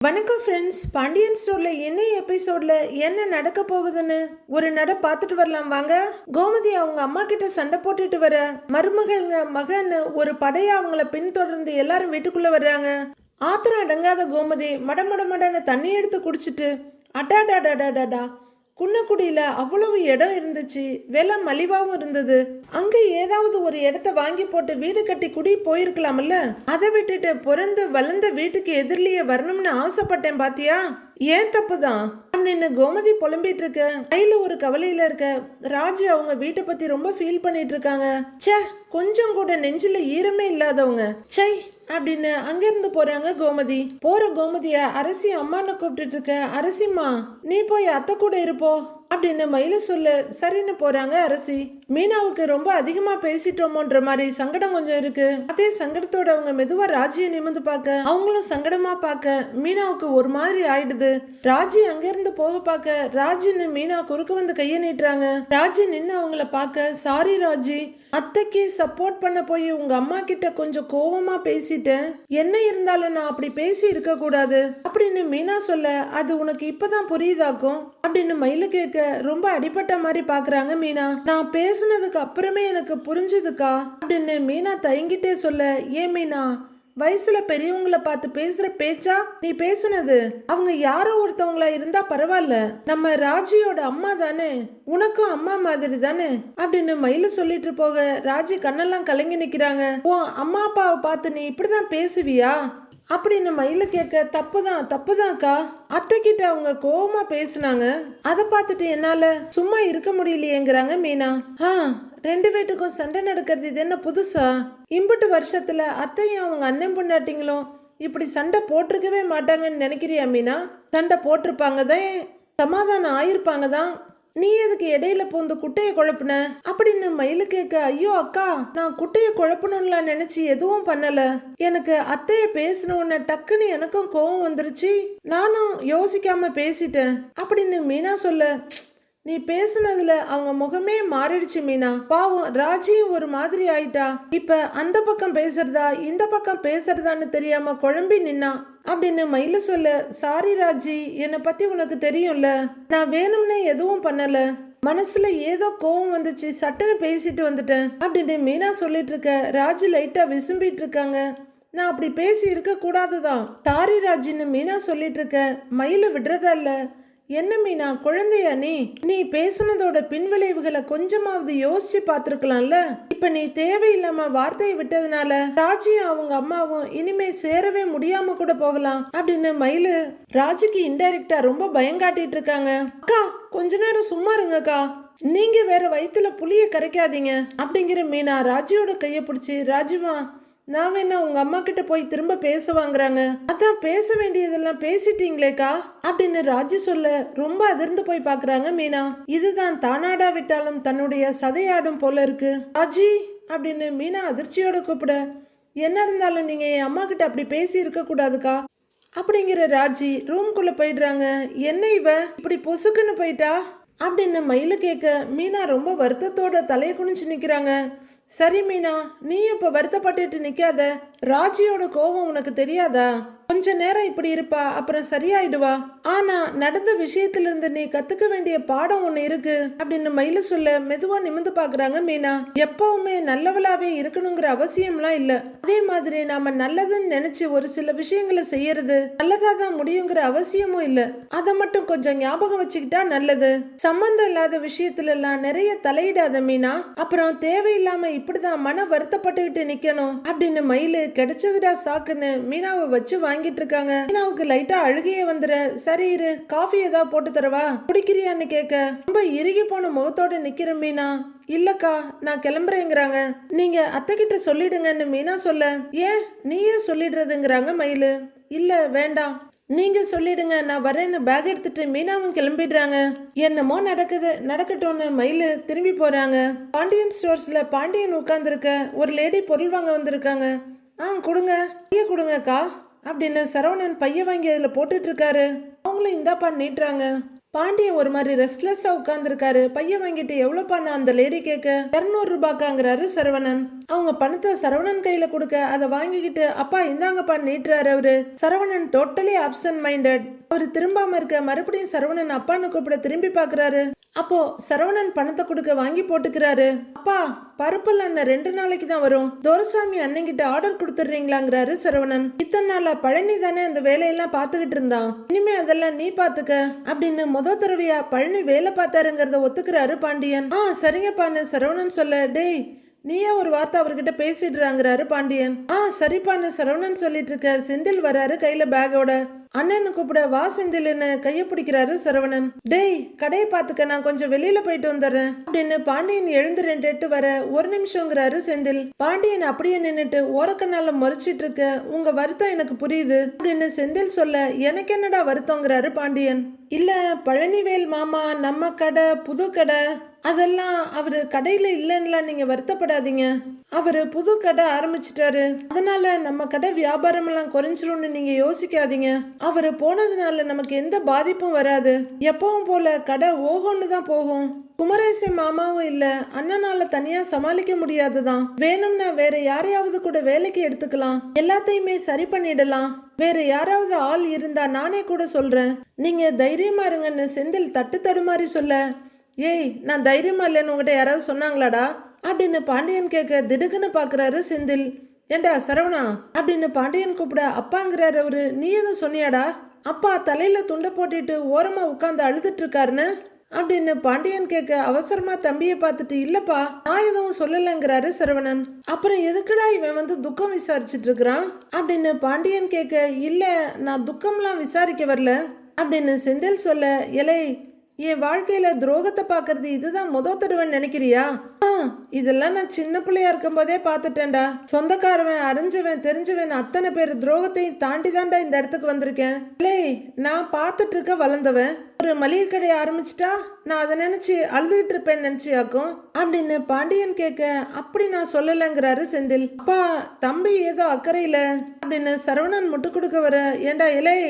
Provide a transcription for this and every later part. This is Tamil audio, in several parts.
வணக்கம் ஃப்ரெண்ட்ஸ் பாண்டியன் ஸ்டோர்ல என்ன எபிசோட்ல என்ன நடக்க போகுதுன்னு ஒரு நட பார்த்துட்டு வரலாம் வாங்க. கோமதி அவங்க அம்மா கிட்ட சண்டை போட்டுட்டு வர மருமகள்ங்க மகன்னு ஒரு படையா அவங்கள பின்தொடர்ந்து எல்லாரும் வீட்டுக்குள்ள வர்றாங்க. ஆத்திரம் அடங்காத கோமதி மட மட தண்ணி எடுத்து குடிச்சிட்டு அடாடாடாடாடாடா குன்னக்குடியில அவ்வளவு இடம் இருந்துச்சு. விலை மலிவாவும் இருந்தது. அங்க ஏதாவது ஒரு இடத்த வாங்கி போட்டு வீடு கட்டி குடி போயிருக்கலாம்ல? அதை விட்டுட்டு பிறந்து வளர்ந்த வீட்டுக்கு எதிரிலேயே வரணும்னு ஆசைப்பட்டேன் பாத்தியா? ஏன் தப்புதான்? அப்படின்னு கோமதி புலம்பிட்டு இருக்க. கையில ஒரு கவலையில இருக்க. ராஜு அவங்க வீட்டை பத்தி ரொம்ப ஃபீல் பண்ணிட்டு இருக்காங்க. ச்சே கொஞ்சம் கூட நெஞ்சில ஈரமே இல்லாதவங்க. சை அப்படின்னு அங்கிருந்து போறாங்க கோமதி. போற கோமதிய அரசி அம்மான்னு கூப்பிட்டு இருக்க. அரசிம்மா நீ போய் அத்தை கூட இருப்போ அப்படின்னு மயில சொல்லு. சரின்னு போறாங்க அரசி. மீனாவுக்கு ரொம்ப அதிகமா பேசிட்டோமோன்ற மாதிரி சங்கடம் கொஞ்சம் இருக்கு. அதே சங்கடத்தோட அவங்க மெதுவா ராஜியை நிமிந்து பார்க்க அவங்களும் சங்கடமா பார்க்க மீனாவுக்கு ஒரு மாதிரி ஆயிடுது. ராஜி அங்கிருந்து போக பார்க்க ராஜின்னு மீனா குறுக்க வந்து கையை நீட்டுறாங்க. ராஜி நின்னு அவங்கள பார்க்க சாரி ராஜி அத்தைக்கு சப்போர்ட் பண்ண போய் உங்க அம்மா கிட்ட கொஞ்சம் கோவமா பேசிட்டேன். என்ன இருந்தாலும் நான் அப்படி பேசி இருக்க கூடாது. அப்படின்னு மீனா சொல்ல அது உனக்கு இப்பதான் புரியுதாக்கும்? அப்படின்னு மயில கேட்க ரொம்ப அடிபட்ட மாதிரி பாக்குறாங்க மீனா. நான் பேச பேசுனதுக்கு அப்புறமே எனக்கு புரிஞ்சுதுக்கா. அப்படின்னு மீனா தயங்கிட்டே சொல்ல ஏன் மீனா வயசுல பெரியவங்கள பார்த்து பேசுற பேச்சா? நீ பேசுனது. அவங்க யாரோ ஒருத்தவங்களா இருந்தா பரவாயில்ல. நம்ம ராஜியோட அம்மா தானே. உனக்கும் அம்மா மாதிரி தானே. அப்படின்னு மயில சொல்லிட்டு போக ராஜி கண்ணெல்லாம் கலங்கி நிக்கிறாங்க. ஓ அம்மா அப்பாவை பார்த்து நீ இப்படிதான் பேசுவியா? அப்படின்னு மயில கேட்க தப்பு தப்புதான் தப்புதான்க்கா? அத்தை கிட்ட அவங்க கோவமா பேசுனாங்க. அதை பார்த்துட்டு என்னால சும்மா இருக்க முடியலையேங்கிறாங்க மீனா. ஆ ரெண்டு வீட்டுக்கும் சண்டை நடக்கிறது இது என்ன புதுசா? இம்புட்டு வருஷத்துல அத்தையும் அவங்க அண்ணன் பொண்டாட்டிங்களும் இப்படி சண்டை போட்டிருக்கவே மாட்டாங்கன்னு நினைக்கிறியா மீனா? சண்டை போட்டிருப்பாங்க தான் சமாதானம் ஆயிருப்பாங்க தான். நீ எதுக்கு இடையில போந்து குட்டையை குழப்புன? அப்படின்னு மயிலு கேட்க ஐயோ அக்கா நான் குட்டையை குழப்பணும்லாம் நினைச்சு எதுவும் பண்ணல. எனக்கு அத்தைய பேசின உடனே டக்குன்னு எனக்கும் கோவம் வந்துருச்சு. நானும் யோசிக்காம பேசிட்டேன். அப்படின்னு மீனா சொல்ல நீ பேசுனதுல அவங்க முகமே மாறிடுச்சு மீனா. பாவம் ராஜியும் ஒரு மாதிரி ஆயிட்டா. இப்ப அந்த பக்கம் பேசுறதா இந்த பக்கம் பேசுறதான்னு தெரியாம குழம்பி நின்னா? அப்படின்னு மயில சொல்ல சாரி ராஜி. என்னை பத்தி உனக்கு தெரியும்ல. நான் வேணும்னே எதுவும் பண்ணல. மனசுல ஏதோ கோவம் வந்துச்சு சட்டுன்னு பேசிட்டு வந்துட்டேன் அப்படின்னு மீனா சொல்லிட்டு இருக்க ராஜு லைட்டா விசும்பிட்டு இருக்காங்க. நான் அப்படி பேசி இருக்க கூடாதுதான். சாரி ராஜின்னு மீனா சொல்லிட்டு இருக்க மயில விடுறதா இல்லை? என்ன மீனா குழந்தையா நீ? நீ பேசுனதோட பின்விளைவுகளை கொஞ்சமாவது யோசிச்சு பார்த்துருக்கலாம்ல? இப்ப நீ தேவையில்லாம வார்த்தையை விட்டதுனால ராஜியும் அவங்க அம்மாவும் இனிமே சேரவே முடியாம கூட போகலாம் அப்படின்னு மயிலு ராஜிக்கு இன்டைரக்டா ரொம்ப பயங்காட்டிட்டு இருக்காங்க. அக்கா கொஞ்ச நேரம் சும்மா இருங்கக்கா. நீங்க வேற வயித்துல புளிய கரைக்காதீங்க அப்படிங்கிற மீனா ராஜியோட கைய பிடிச்சி ராஜிமா நான் வேணா உங்க அம்மா கிட்ட போய் திரும்ப பேச வாங்குறாங்க? அதான் பேச வேண்டியதெல்லாம் பேசிட்டீங்களேக்கா அப்படின்னு ராஜி சொல்ல ரொம்ப அதிர்ந்து போய் பாக்குறாங்க மீனா. இதுதான் தானாடா விட்டாலும் தன்னுடைய சதையாடும் போல இருக்கு. ராஜி அப்படின்னு மீனா அதிர்ச்சியோட கூப்பிட என்ன இருந்தாலும் நீங்க என் அம்மா கிட்ட அப்படி பேசி இருக்க கூடாதுக்கா. அப்படிங்கிற ராஜி ரூம்குள்ள போயிடுறாங்க. என்ன இவ இப்படி பொசுக்குன்னு போயிட்டா? அப்படின்னு மயில கேட்க மீனா ரொம்ப வருத்தத்தோட தலையை குனிஞ்சு நிக்கிறாங்க. சரி மீனா நீ இப்போ வருத்தப்பட்டுட்டு நிற்காத ராஜியோட கோபம் உனக்கு தெரியாதா? கொஞ்ச நேரம் இப்படி இருப்பா அப்புறம் சரியாயிடுவா. ஆனா நடந்த விஷயத்துல இருந்து நீ கத்துக்க வேண்டிய பாடம் ஒண்ணு இருக்கு அப்படின்னு மயில சொல்ல மெதுவா நிமிந்து பாக்குறாங்க மீனா. எப்பவுமே நல்லவளாவே இருக்கணுங்கிற அவசியம்லாம் இல்ல. அதே மாதிரி நாம நல்லதுன்னு நினைச்சு ஒரு சில விஷயங்களை செய்யறது நல்லதா தான் முடியுங்கிற அவசியமும் இல்ல. அதை மட்டும் கொஞ்சம் ஞாபகம் வச்சுக்கிட்டா நல்லது. சம்பந்தம் இல்லாத விஷயத்துல எல்லாம் நிறைய தலையிடாத மீனா. அப்புறம் தேவையில்லாம இப்படிதான் மன வருத்தப்பட்டுக்கிட்டு நிக்கணும் அப்படின்னு மயிலு கிடைச்சதுடா சாக்குன்னு மீனாவை வச்சு வாங்கி வாங்கிட்டு இருக்காங்க மீனாவுக்கு லைட்டா அழுகையே வந்துரு. சரி இரு காஃபி ஏதாவது போட்டு தரவா? குடிக்கிறியான்னு கேட்க ரொம்ப இறுகி போன முகத்தோட நிக்கிற மீனா. இல்லக்கா நான் கிளம்புறேங்கிறாங்க. நீங்க அத்தை கிட்ட சொல்லிடுங்கன்னு மீனா சொல்ல. ஏன்? நீயே சொல்லிடுறதுங்கிறாங்க மயிலு. இல்ல வேண்டாம். நீங்க சொல்லிடுங்க நான் வரேன்னு பேக் எடுத்துட்டு மீனாவும் கிளம்பிடுறாங்க. என்னமோ நடக்குது. நடக்கட்டும்னு மயிலு திரும்பி போறாங்க. பாண்டியன் ஸ்டோர்ஸ்ல பாண்டியன் உட்கார்ந்துருக்க. ஒரு லேடி பொருள் வாங்க வந்திருக்காங்க. ஆ கொடுங்க. பைய கொடுங்கக்கா. அப்படின்னு சரவணன் பைய வாங்கி அதில் போட்டுட்டு இருக்காரு. அவங்களும் இந்தாப்பா நீட்டுறாங்க. பாண்டியன் ஒரு மாதிரி ரெஸ்ட்லெஸ்ஸா உட்காந்துருக்காரு பையன் வாங்கிட்டு எவ்வளோ நான் அந்த லேடி கேட்க இரநூறு ரூபாய்க்காங்கிறாரு சரவணன். அவங்க பணத்தை சரவணன் கையில கொடுக்க அதை வாங்கிக்கிட்டு அப்பா இந்தாங்கப்பா நீட்டுறாரு அவரு. சரவணன் டோட்டலி அப்சன்ட் மைண்டட் அவர் திரும்பாம இருக்க மறுபடியும் சரவணன் அப்பான்னு கூப்பிட திரும்பி பார்க்குறாரு. அப்போ சரவணன் பணத்தை கொடுக்க வாங்கி போட்டுக்கிறாரு. அப்பா பருப்பில் அண்ணன் ரெண்டு நாளைக்கு தான் வரும். துரசாமி அண்ணங்கிட்ட ஆர்டர் கொடுத்துட்றீங்களாங்கிறாரு சரவணன். இத்தனை நாளா பழனி தானே அந்த வேலையெல்லாம் பார்த்துக்கிட்டு இருந்தான். இனிமே அதெல்லாம் நீ பார்த்துக்க அப்படின்னு முத தடவையா பழனி வேலை பார்த்தாருங்கிறத ஒத்துக்கிறாரு பாண்டியன். ஆ சரிங்கப்பான்னு சரவணன் சொல்ல டேய் நீயே ஒரு வார்த்தை அவர்கிட்ட பேசிடுறாங்கிறாரு பாண்டியன். ஆ சரிப்பான்னு சரவணன் சொல்லிட்டு இருக்க செந்தில் வராரு கையில பேக்கோட அண்ணன்னு கூப்பிட வா செந்தில்னு கைய பிடிக்கிறாரு சரவணன். டேய் கடையை பாத்துக்க நான் கொஞ்சம் வெளியில போயிட்டு வந்துடுறேன். அப்படின்னு பாண்டியன் எழுந்து ரெண்டு எட்டு வர ஒரு நிமிஷங்கிறாரு செந்தில். பாண்டியன் அப்படியே நின்னுட்டு ஓரக்கண்ணால முறைச்சிட்டு இருக்க உங்க வருத்தம் எனக்கு புரியுது அப்படின்னு செந்தில் சொல்ல எனக்கு என்னடா வருத்தங்கிறாரு பாண்டியன்? இல்ல பழனிவேல் மாமா நம்ம கடை புது கடை. அதெல்லாம் அவர் கடையில் இல்லைன்னா நீங்கள் வருத்தப்படாதீங்க. அவர் புது கடை ஆரம்பிச்சிட்டாரு. அதனால நம்ம கடை வியாபாரமெல்லாம் குறைஞ்சிரும்னு நீங்கள் யோசிக்காதீங்க. அவர் போனதுனால நமக்கு எந்த பாதிப்பும் வராது. எப்பவும் போல கடை ஓகோன்னு தான் போகும். குமரேசன் மாமாவும் இல்ல அண்ணனால தனியா சமாளிக்க முடியாதுதான். வேணும்னா வேற யாரையாவது கூட வேலைக்கு எடுத்துக்கலாம். எல்லாத்தையுமே சரி பண்ணிடலாம். வேற யாராவது ஆள் இருந்தா நானே கூட சொல்றேன். நீங்க தைரியமா இருங்கன்னு செந்தில் தட்டு தடுமாறி சொல்ல ஏய் நான் தைரியமா இல்லைன்னு உங்ககிட்ட யாராவது சொன்னாங்களாடா? அப்படின்னு பாண்டியன் கேட்க திடுக்குன்னு பார்க்குறாரு செந்தில். ஏண்டா சரவணா? அப்படின்னு பாண்டியன் கூப்பிட அப்பாங்கிறாரு அவரு. நீ எதுவும் சொன்னியாடா? அப்பா தலையில் துண்டை போட்டுட்டு ஓரமாக உட்காந்து அழுதுட்டு இருக்காருன்னு? அப்படின்னு பாண்டியன் கேட்க அவசரமா தம்பியை பார்த்துட்டு இல்லப்பா நான் எதுவும் சொல்லலைங்கிறாரு சரவணன். அப்புறம் எதுக்குடா இவன் வந்து துக்கம் விசாரிச்சுட்டு இருக்கிறான்? அப்படின்னு பாண்டியன் கேட்க இல்ல நான் துக்கம்லாம் விசாரிக்க வரல. அப்படின்னு செந்தில் சொல்ல இலை என் வாழ்க்கையில் துரோகத்தை பார்க்கறது இதுதான் முத தடவைன்னு நினைக்கிறியா? ஆ, இதெல்லாம் நான் சின்ன பிள்ளையா இருக்கும் போதே பார்த்துட்டேன்டா. சொந்தக்காரவன் அறிஞ்சவன் தெரிஞ்சவன் அத்தனை பேர் துரோகத்தையும் தாண்டி தான்டா இந்த இடத்துக்கு வந்திருக்கேன். இல்லை நான் பார்த்துட்டு இருக்க வளர்ந்தவன். ஒரு மளிகை கடையை ஆரம்பிச்சிட்டா நான் அதை நினைச்சு அழுதுகிட்டு இருப்பேன்னு நினைச்சியாக்கும். அப்படின்னு பாண்டியன் கேட்க அப்படி நான் சொல்லலைங்கிறாரு செந்தில். அப்பா தம்பி ஏதோ அக்கறையில். அப்படின்னு சரவணன் முட்டு கொடுக்க வர ஏண்டா இலை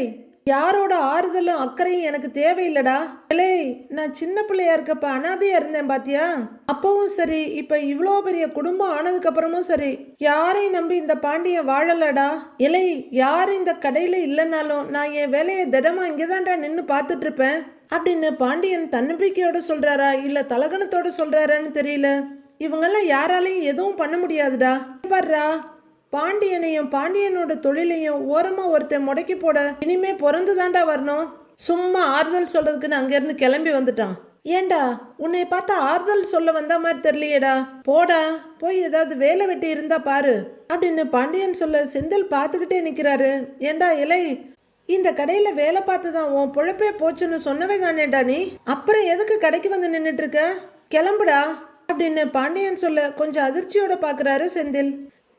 யாரோட ஆறுதலும் அக்கறையும் எனக்கு தேவையில்லடா? இலே நான் சின்ன பிள்ளையா இருக்கப்ப அனாதையா இருந்தேன் பாத்தியா? அப்பவும் சரி இப்ப இவ்வளோ பெரிய குடும்பம் ஆனதுக்கு அப்புறமும் சரி யாரையும் நம்பி இந்த பாண்டியன் வாழலடா? இலை யார் இந்த கடையில இல்லைனாலும் நான் என் வேலையை திடமா இங்கதான்டா நின்று பார்த்துட்டு இருப்பேன் அப்படின்னு பாண்டியன் தன்னம்பிக்கையோட சொல்றாரா இல்ல தலகணத்தோட சொல்றாரான்னு தெரியல. இவங்கெல்லாம் யாராலையும் எதுவும் பண்ண முடியாதுடா. வர்றா பாண்டியனையும் பாண்டியனோட தொழிலையும் ஓரமா ஒருத்தன் முடக்கி போட இனிமே பிறந்து தாண்டா வரணும். சும்மா ஆறுதல் சொல்றதுக்குன்னு அங்கேருந்து கிளம்பி வந்துட்டான். ஏண்டா உன்னை பார்த்தா ஆறுதல் சொல்ல வந்த மாதிரி தெரியலையேடா. போடா போய் ஏதாவது வேலை வெட்டி இருந்தா பாரு. அப்படின்னு பாண்டியன் சொல்ல செந்தில் பார்த்துக்கிட்டே நிற்கிறாரு ஏண்டா இலை இந்த கடையில வேலை பார்த்து தான் உன் பொழப்பே போச்சுன்னு சொன்னவே தானேடா நீ. அப்புறம் எதுக்கு கடைக்கு வந்து நின்றுட்டு இருக்க? கிளம்புடா அப்படின்னு பாண்டியன் சொல்ல கொஞ்சம் அதிர்ச்சியோட பார்க்குறாரு செந்தில்.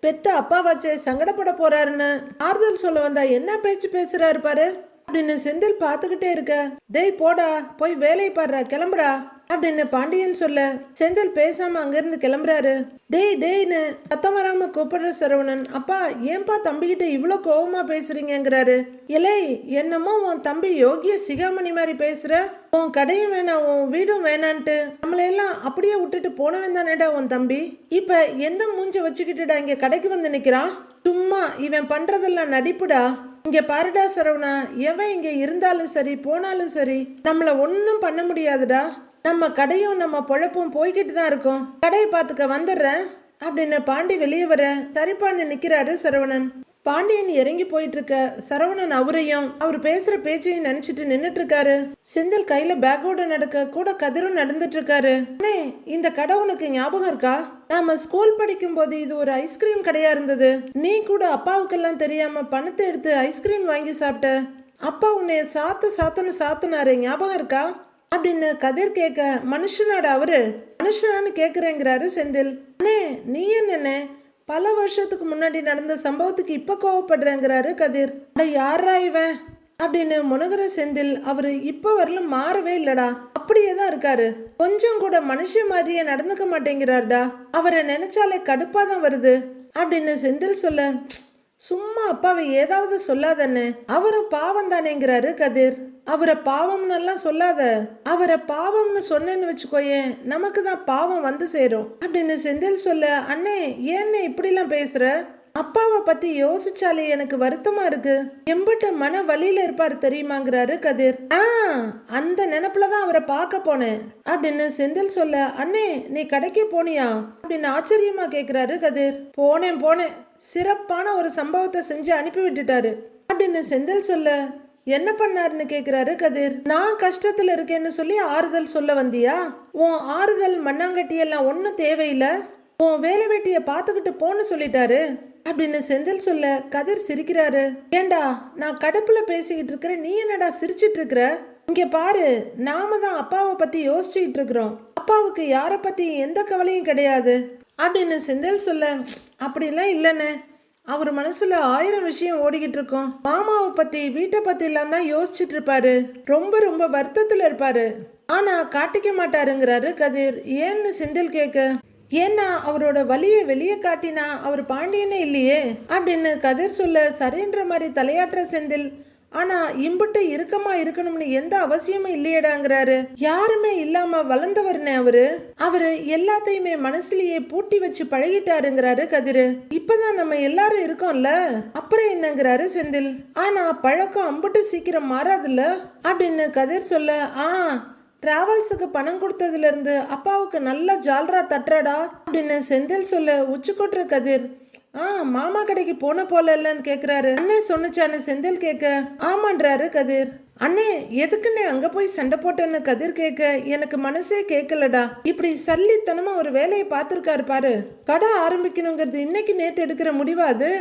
பெத்த அப்பா வச்சு சங்கடப்பட போறாருன்னு ஆறுதல் சொல்ல வந்தா என்ன பேச்சு பேசுறாரு பாரு? அப்படின்னு செந்தில் பார்த்துக்கிட்டே இருக்க. டேய் போடா போய் வேலையை பாடுறா கிளம்புடா. அப்படின்னு பாண்டியன் சொல்ல? செந்தில் பேசாம அங்கிருந்து கிளம்புறாரு. டேய் டேய்னு சத்தம் வராம கூப்பிடுற சரவணன் அப்பா ஏன்பா தம்பிகிட்ட இவ்வளோ கோபமா பேசுறீங்கிறாரு இலை என்னமோ உன் தம்பி யோகிய சிகாமணி மாதிரி பேசுற. உன் கடையும் வேணாம் உன் வீடும் வேணான்ட்டு. நம்மளையெல்லாம் அப்படியே விட்டுட்டு போனவன் தானேடா உன் தம்பி. இப்ப எந்த மூஞ்ச வச்சுக்கிட்டுடா இங்க கடைக்கு வந்து நிக்கிறான்? சும்மா இவன் பண்றதெல்லாம் நடிப்புடா. இங்க பாருடா சரவணா எவன் இங்க இருந்தாலும் சரி போனாலும் சரி நம்மள ஒன்றும் பண்ண முடியாதுடா. நம்ம கடையும் நம்ம பொழப்பும் போய்கிட்டு தான் இருக்கோம். கடையை பார்த்துக்க வந்துடுறேன். அப்படின்னு பாண்டி வெளியே வர சரிப்பான்னு நிக்கிறாரு சரவணன். பாண்டியன் இறங்கி போயிட்டு இருக்க சரவணன் அவரையும் அவர் பேசுற பேச்சையும் நினைச்சிட்டு நின்னுட்டு இருக்காரு செந்தில் கையில பேக்கோட நடக்க கூட கதிரும் நடந்துட்டு இருக்காரு அண்ணே இந்த கடை உனக்கு ஞாபகம் இருக்கா? நாம ஸ்கூல் படிக்கும் போது இது ஒரு ஐஸ்கிரீம் கடையா இருந்தது. நீ கூட அப்பாவுக்கெல்லாம் தெரியாம பணத்தை எடுத்து ஐஸ்கிரீம் வாங்கி சாப்பிட்ட. அப்பா உன்னை சாத்து சாத்துன்னு சாத்துனாரு ஞாபகம் இருக்கா? அப்படின்னு கதிர் கேட்க மனுஷனோட அவரு? மனுஷனான்னு கேக்குறேங்கிறாரு செந்தில். அண்ணே நீ என்னண்ணே? பல வருஷத்துக்கு முன்னாடி நடந்த சம்பவத்துக்கு இப்ப கோவப்படுறேங்கிறாரு கதிர். அட யாரா இவன்? அப்படின்னு முனகுற செந்தில் அவரு இப்ப வரலும் மாறவே இல்லடா. அப்படியே தான் இருக்காரு. கொஞ்சம் கூட மனுஷன் மாதிரியே நடந்துக்க மாட்டேங்கிறாருடா. அவரை நினைச்சாலே கடுப்பா தான் வருது. அப்படின்னு செந்தில் சொல்ல சும்மா அப்பாவை ஏதாவது சொல்லாதன்னு அவரும் பாவம் தானேங்கிறாரு கதிர். அவரை பாவம்னு எல்லாம் சொல்லாத. அவரை பாவம்னு சொன்னேன்னு வச்சுக்கோயேன் நமக்கு தான் பாவம் வந்து சேரும். அப்படின்னு செந்தில் சொல்ல அண்ணே ஏன்னு இப்படிலாம் பேசுற? அப்பாவை பத்தி யோசிச்சாலே எனக்கு வருத்தமா இருக்கு. எம்பிட்ட மன வழியில இருப்பாரு தெரியுமாங்கிறாரு கதிர். ஆ அந்த நினப்புல தான் அவரை பார்க்க போனேன். அப்படின்னு செந்தில் சொல்ல அண்ணே நீ கடைக்கு போனியா? அப்படின்னு ஆச்சரியமா கேக்குறாரு கதிர். போனேன் போனேன். சிறப்பான ஒரு சம்பவத்தை செஞ்சு அனுப்பி விட்டுட்டாரு அப்படின்னு செந்தில் சொல்ல என்ன பண்ணாருன்னு கேக்குறாரு கதிர். நான் கஷ்டத்துல இருக்கேன்னு சொல்லி ஆறுதல் சொல்ல வந்தியா? உன் ஆறுதல் மண்ணாங்கட்டி எல்லாம் ஒன்றும் தேவையில்லை. உன் வேலை வெட்டிய பார்த்துக்கிட்டு போன்னு சொல்லிட்டாரு. அப்படின்னு செந்தில் சொல்ல கதிர் சிரிக்கிறாரு. ஏண்டா நான் கடுப்புல பேசிக்கிட்டு இருக்கிறேன் நீ என்னடா சிரிச்சிட்டு இருக்கிற? இங்க பாரு நாம தான் அப்பாவை பத்தி யோசிச்சுக்கிட்டு இருக்கிறோம். அப்பாவுக்கு யாரை பற்றி எந்த கவலையும் கிடையாது. அப்படின்னு செந்தில் சொல்ல அப்படிலாம் இல்லைண்ணே. அவர் மனசில் ஆயிரம் விஷயம் ஓடிக்கிட்டு இருக்கோம். மாமாவை பற்றி வீட்டை பற்றிலாம் தான் யோசிச்சுட்டு இருப்பாரு. ரொம்ப ரொம்ப வருத்தத்தில் இருப்பாரு. ஆனால் காட்டிக்க மாட்டாருங்கிறாரு கதிர். ஏன்னு செந்தில் கேட்க ஏன்னா அவரோட வலியை வெளியே காட்டினா அவர் பாண்டியனே இல்லையே? அப்படின்னு கதிர் சொல்ல சரின்ற மாதிரி தலையாற்ற செந்தில் ஆனா இம்புட்டு இறுக்கமா இருக்கணும்னு எந்த அவசியமும் இல்லையடாங்கிறாரு. யாருமே இல்லாம வளர்ந்தவர்னே அவரு. அவரு எல்லாத்தையுமே மனசுலயே பூட்டி வச்சு பழகிட்டாருங்கிறாரு கதிரு. இப்பதான் நம்ம எல்லாரும் இருக்கோம்ல? அப்புறம் என்னங்கிறாரு செந்தில். ஆனா பழக்கம் அம்புட்டு சீக்கிரம் மாறாதுல்ல? அப்படின்னு கதிர் சொல்ல ஆ டிராவல்ஸுக்கு பணம் கொடுத்ததுல இருந்து அப்பாவுக்கு நல்ல ஜால்ரா தட்டுறடா அப்படின்னு செந்தில் சொல்ல உச்சி கொட்டுற கதிர். ஆ மாமா கடைக்கு போன போல இல்லைன்னு கேட்குறாரு அண்ணே சொன்னுச்சான்னு செந்தில் கேட்க ஆமான்றாரு கதிர். அண்ணே எதுக்குன்னே அங்கே போய் சண்டை போட்டேன்னு கதிர் கேட்க எனக்கு மனசே கேட்கலடா இப்படி சல்லித்தனமாக ஒரு வேலையை பார்த்துருக்காரு பாரு. கடை ஆரம்பிக்கணுங்கிறது இன்னைக்கு நேற்று எடுக்கிற முடிவா அது?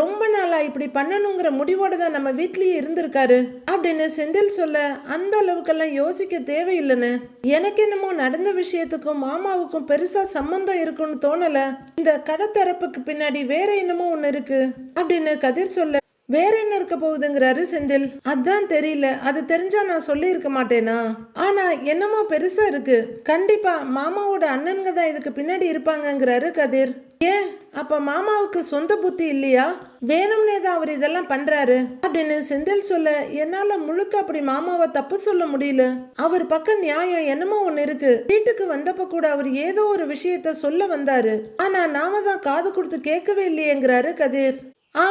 ரொம்ப நாளா இப்படி பண்ணணுங்கிற முடிவோட தான் நம்ம வீட்லயே இருந்திருக்காரு. அப்படின்னு செந்தில் சொல்ல அந்த அளவுக்கெல்லாம் யோசிக்க தேவையில்லைன்னு. எனக்கு என்னமோ நடந்த விஷயத்துக்கும் மாமாவுக்கும் பெருசா சம்பந்தம் இருக்குன்னு தோணல. இந்த கடத்தரப்புக்கு பின்னாடி வேற என்னமோ ஒன்னு இருக்கு. அப்படின்னு கதிர் சொல்ல வேற என்ன இருக்க போகுதுங்கிறாரு செந்தில். அதான் தெரியல. அது தெரிஞ்சா நான் சொல்லி இருக்க மாட்டேனா? ஆனா என்னமோ பெருசா இருக்கு. கண்டிப்பா மாமாவோட அண்ணனுங்க தான் இதுக்கு பின்னாடி இருப்பாங்கங்கிறாரு கதிர். ஏன்? அப்ப மாமாவுக்கு சொந்த புத்தி இல்லையா? வேணும்னே தான் அவர் இதெல்லாம் பண்றாரு. அப்படின்னு செந்தில் சொல்ல என்னால முழுக்க அப்படி மாமாவை தப்பு சொல்ல முடியல. அவர் பக்கம் நியாயம் என்னமோ ஒண்ணு இருக்கு. வீட்டுக்கு வந்தப்ப கூட அவர் ஏதோ ஒரு விஷயத்த சொல்ல வந்தாரு. ஆனா நாம தான் காது கொடுத்து கேட்கவே இல்லையேங்கிறாரு கதிர். ஆ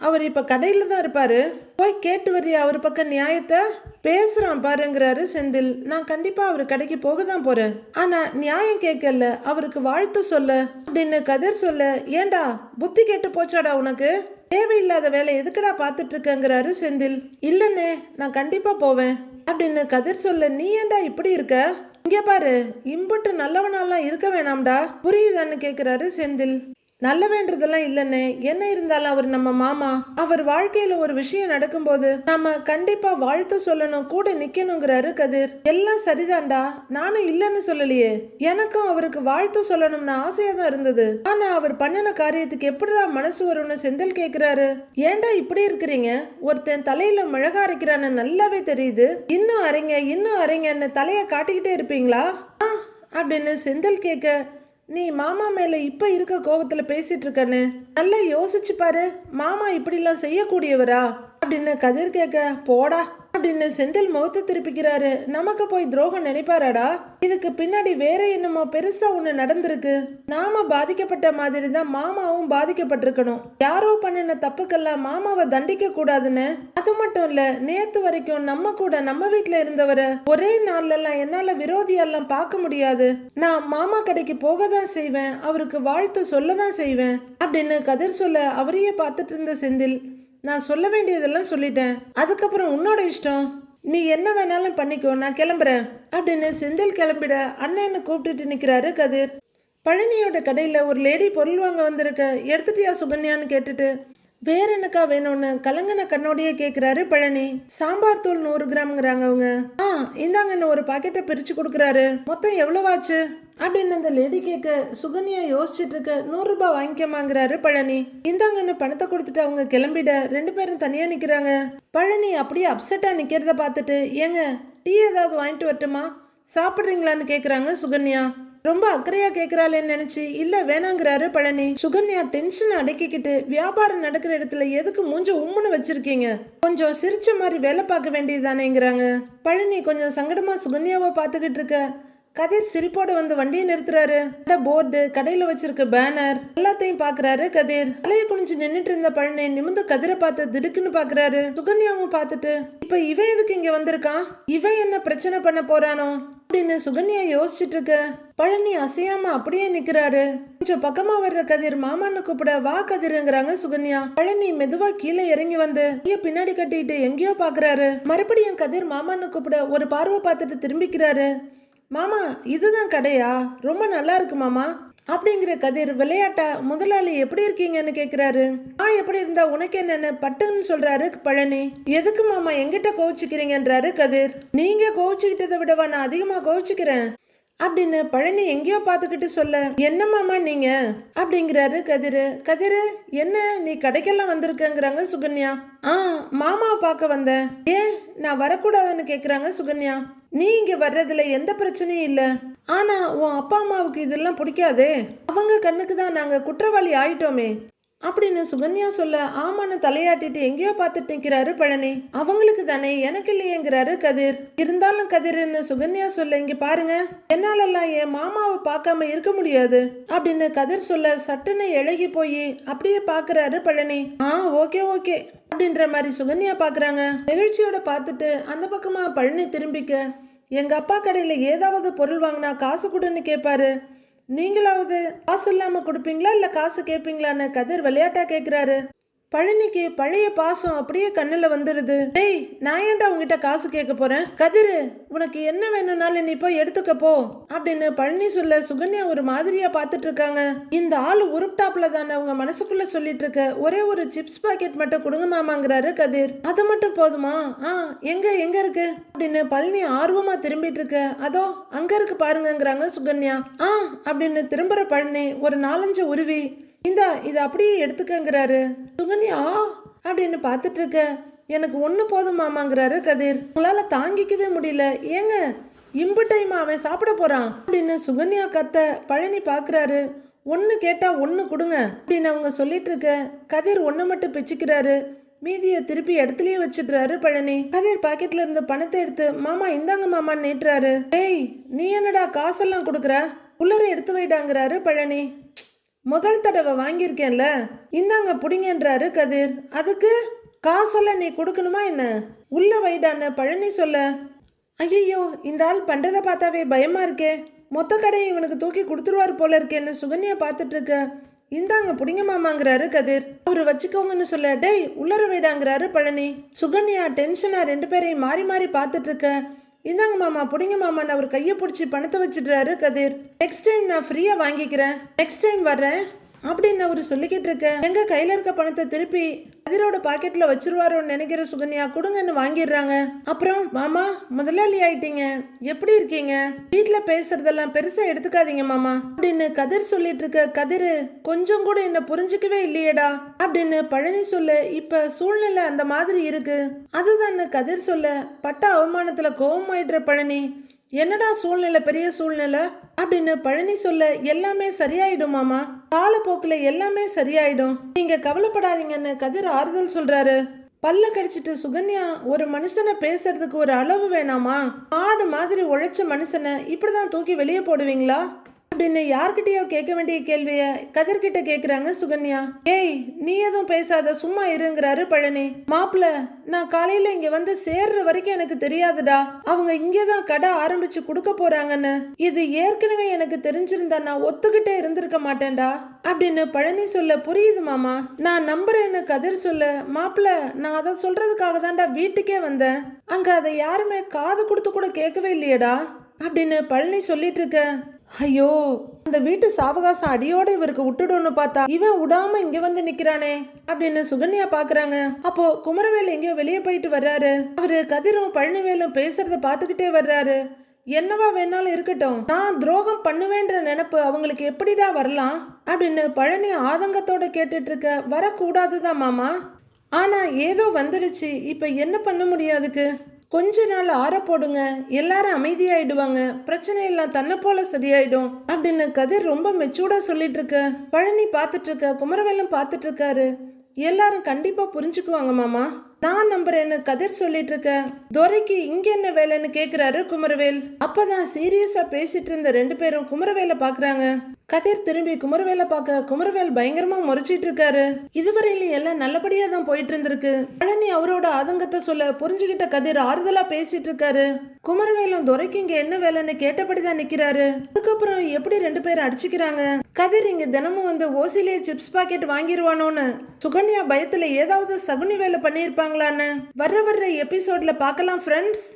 அவர் இப்போ கடையில் தான் இருப்பார். போய் கேட்டு வரியா அவர் பக்கம் நியாயத்தை? பேசுகிறான் பாருங்கிறாரு செந்தில். நான் கண்டிப்பாக அவர் கடைக்கு போக தான் போகிறேன் ஆனால் நியாயம் கேட்கல. அவருக்கு வாழ்த்து சொல்ல. அப்படின்னு கதிர் சொல்ல ஏண்டா புத்தி கெட்டு போச்சாடா உனக்கு? தேவையில்லாத வேலை எதுக்குடா பார்த்துட்டு இருக்கங்கிறாரு செந்தில். இல்லைண்ணே நான் கண்டிப்பாக போவேன். அப்படின்னு கதிர் சொல்ல நீ ஏன்டா இப்படி இருக்க? இங்கே பாரு இம்புட்டு நல்லவனாலாம் இருக்க வேணாம்டா. புரியுதான்னு கேட்குறாரு செந்தில். நல்லவேன்றதெல்லாம் இல்லைன்னு என்ன இருந்தாலும் அவர் நம்ம மாமா. அவர் வாழ்க்கையில ஒரு விஷயம் நடக்கும்போது நம்ம கண்டிப்பா வாழ்த்து சொல்லணும் கூட நிக்கணுங்கிறாரு கதிர். எல்லாம் சரிதான்டா. நானும் இல்லைன்னு சொல்லலையே. எனக்கும் அவருக்கு வாழ்த்து சொல்லணும்னு ஆசையா தான் இருந்தது. ஆனா அவர் பண்ணின காரியத்துக்கு எப்படிடா மனசு வரும்னு செந்தில் கேக்குறாரு. ஏன்டா இப்படி இருக்கிறீங்க? ஒருத்தன் தலையில மிளகா அரைக்கிறான்னு நல்லாவே தெரியுது. இன்னும் அரைங்க இன்னும் அரைங்கன்னு தலைய காட்டிக்கிட்டே இருப்பீங்களா? ஆ அப்படின்னு செந்தில் கேட்க நீ மாமா மேலே இப்போ இருக்க கோபத்தில் பேசிட்டு இருக்கன்னு? நல்லா யோசிச்சு பாரு. மாமா இப்படிலாம் செய்யக்கூடியவரா? அப்படின்னு கதிர் கேட்க போடா அப்படின்னு செந்தில் முகத்தை திருப்பிக்கிறாரு. நமக்கு போய் துரோகம் நினைப்பாராடா? இதுக்கு பின்னாடி வேற என்னமோ பெருசா ஒண்ணு நடந்திருக்கு. நாம பாதிக்கப்பட்ட மாதிரி தான் மாமாவும் பாதிக்கப்பட்டிருக்கணும். யாரோ பண்ணின தப்புக்கெல்லாம் மாமாவை தண்டிக்க கூடாதுன்னு. அது மட்டும் இல்ல நேத்து வரைக்கும் நம்ம கூட நம்ம வீட்ல இருந்தவரை ஒரே நாள்ல எல்லாம் என்னால விரோதியெல்லாம் பார்க்க முடியாது. நான் மாமா கடைக்கு போக தான் செய்வேன் அவருக்கு வாழ்த்து சொல்ல தான் செய்வேன் அப்படின்னு கதிர் சொல்ல அவரையே பார்த்துட்டு இருந்த செந்தில் நான் சொல்ல வேண்டியதெல்லாம் சொல்லிட்டேன். அதுக்கப்புறம் உன்னோட இஷ்டம். நீ என்ன வேணாலும் பண்ணிக்கோ நான் கிளம்புறேன். அப்படின்னு செந்தில் கிளம்பிட அண்ணன்னு கூப்பிட்டுட்டு நிற்கிறாரு கதிர். பழனியோட கடையில் ஒரு லேடி பொருள் வாங்க வந்திருக்க எடுத்துட்டியா சுகன்யான்னு கேட்டுட்டு வேற என்னக்கா வேணும்னு கலங்கன கண்ணோடையே கேட்குறாரு பழனி. சாம்பார் தூள் நூறு கிராம்ங்கிறாங்க அவங்க. ஆ இந்தாங்கன்னு ஒரு பாக்கெட்டை பிரிச்சு கொடுக்குறாரு. மொத்தம் எவ்வளவாச்சு? அப்படின்னு அந்த லேடி கேட்க சுகன்யா யோசிச்சுட்டு இருக்க நூறு ரூபாய் வாங்கிக்கமாங்கிறாரு பழனி. இந்தாங்கன்னு பணத்தை கொடுத்துட்டு அவங்க கிளம்பிட. ரெண்டு பேரும் தனியா நிக்கிறாங்க. பழனி அப்படியே அப்செட்டா நிக்கிறத பார்த்துட்டு ஏங்க டீ ஏதாவது வாங்கிட்டு வரட்டுமா? சாப்பிட்றீங்களான்னு கேக்குறாங்க சுகன்யா. ரொம்ப அக்கறையா கேட்கிறாளேன்னு நினைச்சு இல்ல வேணாங்கிறாரு பழனி. சுகன்யா டென்ஷன் அடக்கிக்கிட்டு வியாபாரம் நடக்கிற இடத்துல எதுக்கு மூஞ்ச உம்முன்னு வச்சிருக்கீங்க? கொஞ்சம் சிரிச்ச மாதிரி வேலை பார்க்க வேண்டியதுதானேங்கிறாங்க. பழனி கொஞ்சம் சங்கடமா சுகன்யாவை பார்த்துக்கிட்டு இருக்க கதிர் சிரிப்போட வந்து வண்டியை நிறுத்துறாரு. கடை போர்டு கடையில வச்சிருக்க பேனர் எல்லாத்தையும் பாக்குறாரு கதிர். தலைய குனிஞ்சு நின்னுட்டு இருந்த பழனி நிமிந்து கதிரை பார்த்து திடுக்குன்னு பாக்குறாரு. சுகன்யாவும் பார்த்துட்டு இப்ப இவன் எதுக்கு இங்க வந்திருக்கான்? இவன் என்ன பிரச்சனை பண்ண போறானோ? அப்படின்னு சுகன்யா யோசிச்சுட்டு இருக்க பழனி அசையாம அப்படியே நிக்கிறாரு. கொஞ்சம் பக்கமா வர்ற கதிர் மாமான்னு கூப்பிட வா கதிருங்கிறாங்க சுகன்யா. பழனி மெதுவா கீழே இறங்கி வந்து கைய பின்னாடி கட்டிட்டு எங்கேயோ பாக்குறாரு. மறுபடியும் கதிர் மாமான்னு கூப்பிட ஒரு பார்வை பார்த்துட்டு திரும்பிக்கிறாரு. மாமா இதுதான் கடையா? ரொம்ப நல்லா இருக்கு மாமா. அப்படிங்கிற கதிர் விளையாட்டா முதலாளி எப்படி இருக்கீங்கன்னு கேக்குறாரு. ஆ எப்படி இருந்தா உனக்கு என்னன்னு பட்டுன்னு சொல்றாரு பழனி. எதுக்கு மாமா எங்கிட்ட கோவிச்சுக்கிறீங்கன்றாரு கதிர். நீங்க கோவிச்சுக்கிட்டதை விடவா நான் அதிகமா கோவிச்சுக்கிறேன். அப்படின்னு பழனி எங்கேயோ பார்த்துக்கிட்டு சொல்ல என்ன மாமா நீங்க? அப்படிங்கிறாரு கதிரு. கதிரு என்ன நீ கடைக்கெல்லாம் வந்திருக்கங்கிறாங்க சுகன்யா? ஆ மாமாவை பார்க்க வந்தேன். ஏன் நான் வரக்கூடாதுன்னு கேட்குறாங்க சுகன்யா? நீ இங்க வர்றதுல எந்த பிரச்சனையும் இல்ல. ஆனா உன் அப்பா அம்மாவுக்கு இதெல்லாம் பிடிக்காதே? அவங்க கண்ணுக்கு தான் நாங்க குற்றவாளி ஆயிட்டோமே. அப்படின்னு சுகன்யா சொல்ல ஆமான்னு தலையாட்டிட்டு எங்கேயோ பார்த்துட்டு நிற்கிறாரு பழனி. அவங்களுக்கு தானே எனக்கு இல்லையேங்கிறாரு கதிர். இருந்தாலும் கதிர்னு சுகன்யா சொல்ல இங்க பாருங்க என்னாலெல்லாம் என் மாமாவை பார்க்காம இருக்க முடியாது. அப்படின்னு கதிர் சொல்ல சட்டுன்னு இழகி போய் அப்படியே பாக்குறாரு பழனி. ஆ ஓகே ஓகே அப்படின்ற மாதிரி சுகன்யா பாக்குறாங்க நிகழ்ச்சியோட பார்த்துட்டு அந்த பக்கமா பழனி திரும்பிக்க எங்கள் அப்பா கடையில் ஏதாவது பொருள் வாங்கினா காசு கொடுன்னு கேட்பாரு நீங்களாவது காசு இல்லாமல் கொடுப்பீங்களா இல்லை காசு கேட்பீங்களான்னு கதிர் விளையாட்டாக கேட்குறாரு பழனிக்கு பழைய பாசம் அப்படியே கண்ணில் வந்துடுது டேய் நான் ஏன்டா உங்ககிட்ட காசு கேட்க போறேன்? கதிரு உனக்கு என்ன வேணும்னாலும் நீ போய் எடுத்துக்க போ அப்படின்னு பழனி சொல்ல சுகன்யா ஒரு மாதிரியா பார்த்துட்டு இருக்காங்க. இந்த ஆள் உருப்டாப்ல தானே அவங்க மனசுக்குள்ள சொல்லிட்டு இருக்க. ஒரே ஒரு சிப்ஸ் பாக்கெட் மட்டும் கொடுங்க மாமாங்கிறாரு கதிர். அது மட்டும் போதுமா? ஆ எங்க எங்க இருக்கு? அப்படின்னு பழனி ஆர்வமா திரும்பிட்டு இருக்க. அதோ அங்க இருக்கு பாருங்கங்கிறாங்க சுகன்யா. ஆ அப்படின்னு திரும்புற பழனி ஒரு நாலஞ்சு உருவி இந்தா இதை அப்படியே எடுத்துக்கங்கிறாரு. சுகன்யா அப்படின்னு பார்த்துட்டு இருக்க எனக்கு ஒன்று போதும் மாமாங்கிறாரு கதிர். உங்களால் தாங்கிக்கவே முடியல. ஏங்க இம்பு டைம் அவன் சாப்பிட போகிறான் அப்படின்னு சுகன்யா கத்த பழனி பார்க்குறாரு. ஒன்று கேட்டால் ஒன்று கொடுங்க அப்படின்னு அவங்க சொல்லிட்டு இருக்க கதிர் ஒன்று மட்டும் பிச்சுக்கிறாரு. மீதியை திருப்பி இடத்துலயே வச்சிடுறாரு பழனி. கதிர் பாக்கெட்ல இருந்து பணத்தை எடுத்து மாமா இந்தாங்க மாமான்னு நீட்டுறாரு. டேய் நீ என்னடா காசெல்லாம் கொடுக்குற? உள்ளர எடுத்து வைடாங்கிறாரு பழனி. முதல் தடவை வாங்கியிருக்கேன்ல. இந்தாங்க புடிங்கன்றாரு கதிர். அதுக்கு காசெல்லாம் நீ கொடுக்கணுமா என்ன? உள்ள வைடான்னு பழனி சொல்ல ஐயோ இந்த ஆள் பண்ணுறதை பார்த்தாவே பயமாக இருக்கே. மொத்த கடையை இவனுக்கு தூக்கி கொடுத்துருவாரு போல இருக்கேன்னு சுகன்யா பார்த்துட்டு இருக்க இந்தாங்க புடிங்க மாமாங்கிறாரு கதிர். அவரு வச்சுக்கோங்கன்னு சொல்ல டேய் உள்ளர வைடாங்கிறாரு பழனி. சுகன்யா டென்ஷனா ரெண்டு பேரையும் மாறி மாறி பார்த்துட்டு இருக்க இந்தாங்க மாமா பிடிங்க மாமான்னு அவர் கையை பிடிச்சி பணத்தை வச்சிடுறாரு கதிர். நெக்ஸ்ட் டைம் நான் ஃப்ரீயாக வாங்கிக்கிறேன். நெக்ஸ்ட் டைம் வர்றேன். அப்படின்னு அவர் சொல்லிக்கிட்டு இருக்க? எங்க கையில இருக்க பணத்தை திருப்பி கதிரோட பாக்கெட்ல வச்சிருவாரோன்னு நினைக்கிற சுகன்யா கொடுங்கன்னு வாங்கிடுறாங்க. அப்புறம் மாமா முதலாளி ஆயிட்டீங்க. எப்படி இருக்கீங்க? வீட்டுல பேசுறதெல்லாம் பெருசா எடுத்துக்காதீங்க மாமா. அப்படின்னு கதிர் சொல்லிட்டு இருக்க கதிர் கொஞ்சம் கூட என்ன புரிஞ்சுக்கவே இல்லையேடா. அப்படின்னு பழனி சொல்ல இப்ப சூழ்நிலை அந்த மாதிரி இருக்கு. அதுதான் கதிர் சொல்ல பட்ட அவமானத்துல கோவமாயிடுற பழனி. என்னடா சூழ்நிலை பெரிய சூழ்நிலை? அப்படின்னு பழனி சொல்ல எல்லாமே சரியாயிடும் மாமா. காலப்போக்கில் எல்லாமே சரியாயிடும். நீங்க கவலைப்படாதீங்கன்னு கதிர் ஆறுதல் சொல்றாரு. பல்ல கடிச்சிட்டு சுகன்யா ஒரு மனுஷனை பேசுறதுக்கு ஒரு அளவு வேணாமா? ஆடு மாதிரி உழைச்ச மனுஷனை இப்படிதான் தூக்கி வெளியே போடுவீங்களா? அப்படின்னு யார்கிட்டயோ கேட்க வேண்டிய கேள்விய கதிர்கிட்ட கேக்குறாங்க சுகன்யா. ஏய் நீ எதுவும் பேசாத சும்மா இருங்கிறாரு பழனி. மாப்பிள நான் காலையில இங்க வந்து சேர்ற வரைக்கும் எனக்கு தெரியாதுடா. அவங்க இங்கதான் கடை ஆரம்பிச்சு கொடுக்க போறாங்கன்னு. இது ஏற்கனவே எனக்கு தெரிஞ்சிருந்தா நான் ஒத்துக்கிட்டே இருந்திருக்க மாட்டேன்டா அப்படின்னு பழனி சொல்ல புரியுது மாமா. நான் நம்புறேன்னு கதிர் சொல்ல மாப்பிள நான் அதை சொல்றதுக்காக தான்டா வீட்டுக்கே வந்தேன். அங்க அதை யாருமே காது கொடுத்து கூட கேட்கவே இல்லையடா அப்படின்னு பழனி சொல்லிட்டு இருக்க ஐயோ அந்த வீட்டு சாவகாசம் அடியோட இவருக்கு விட்டுடும்னு பார்த்தா இவன் விடாம இங்க வந்து நிக்கிறானே அப்படின்னு சுகன்யா பாக்குறாங்க. அப்போ குமரவேல் எங்கேயோ வெளியே போயிட்டு வர்றாரு. அவரு கதிரும் பழனிவேலும் பேசுறத பாத்துக்கிட்டே வர்றாரு. என்னவா வேணாலும் இருக்கட்டும். நான் துரோகம் பண்ணுவேன்ற நினப்பு அவங்களுக்கு எப்படிடா வரலாம்? அப்படின்னு பழனி ஆதங்கத்தோட கேட்டுட்டு இருக்க வரக்கூடாதுதான் மாமா. ஆனா ஏதோ வந்துடுச்சு. இப்ப என்ன பண்ண முடியாதுக்கு கொஞ்ச நாள் ஆற போடுங்க. எல்லாரும் அமைதியாயிடுவாங்க. பிரச்சனை எல்லாம் தன்னை போல சரியாயிடும். அப்படின்னு கதிர் ரொம்ப மெச்சூர்டா சொல்லிட்டு இருக்க பழனி பார்த்துட்டு இருக்க குமரவேலம் பார்த்துட்டு இருக்காரு எல்லாரும் கண்டிப்பா புரிஞ்சுக்குவாங்க மாமா. நான் நம்புறேன்னு கதிர் சொல்லிட்டு இருக்க துரைக்கு இங்க என்ன வேலைன்னு கேக்குறாரு குமரவேல். அப்பதான் சீரியஸா பேசிட்டு இருந்த ரெண்டு பேரும் குமரவேலை பாக்குறாங்க கதிர் திரும்பி குமரவேலை பார்க்க குமரவேல் பயங்கரமா முறைச்சிட்டு இருக்காரு. இதுவரையிலும் எல்லாம் நல்லபடியா தான் போயிட்டு இருந்திருக்கு. பழனி அவரோட ஆதங்கத்தை சொல்ல புரிஞ்சுகிட்ட கதிர் ஆறுதலா பேசிட்டு இருக்காரு. குமரவேலும் துரைக்கு இங்க என்ன வேலைன்னு கேட்டபடிதான் நிக்கிறாரு. அதுக்கப்புறம் எப்படி ரெண்டு பேரும் அடிச்சுக்கிறாங்க? கதிர் இங்க தினமும் வந்து ஓசிலே சிப்ஸ் பாக்கெட் வாங்கிருவானோன்னு. சுகன்யா பயத்துல ஏதாவது சகுனி வேலை பண்ணியிருப்பாங்களான்னு. வர்ற வர்ற எபிசோட்ல பார்க்கலாம் ஃப்ரெண்ட்ஸ்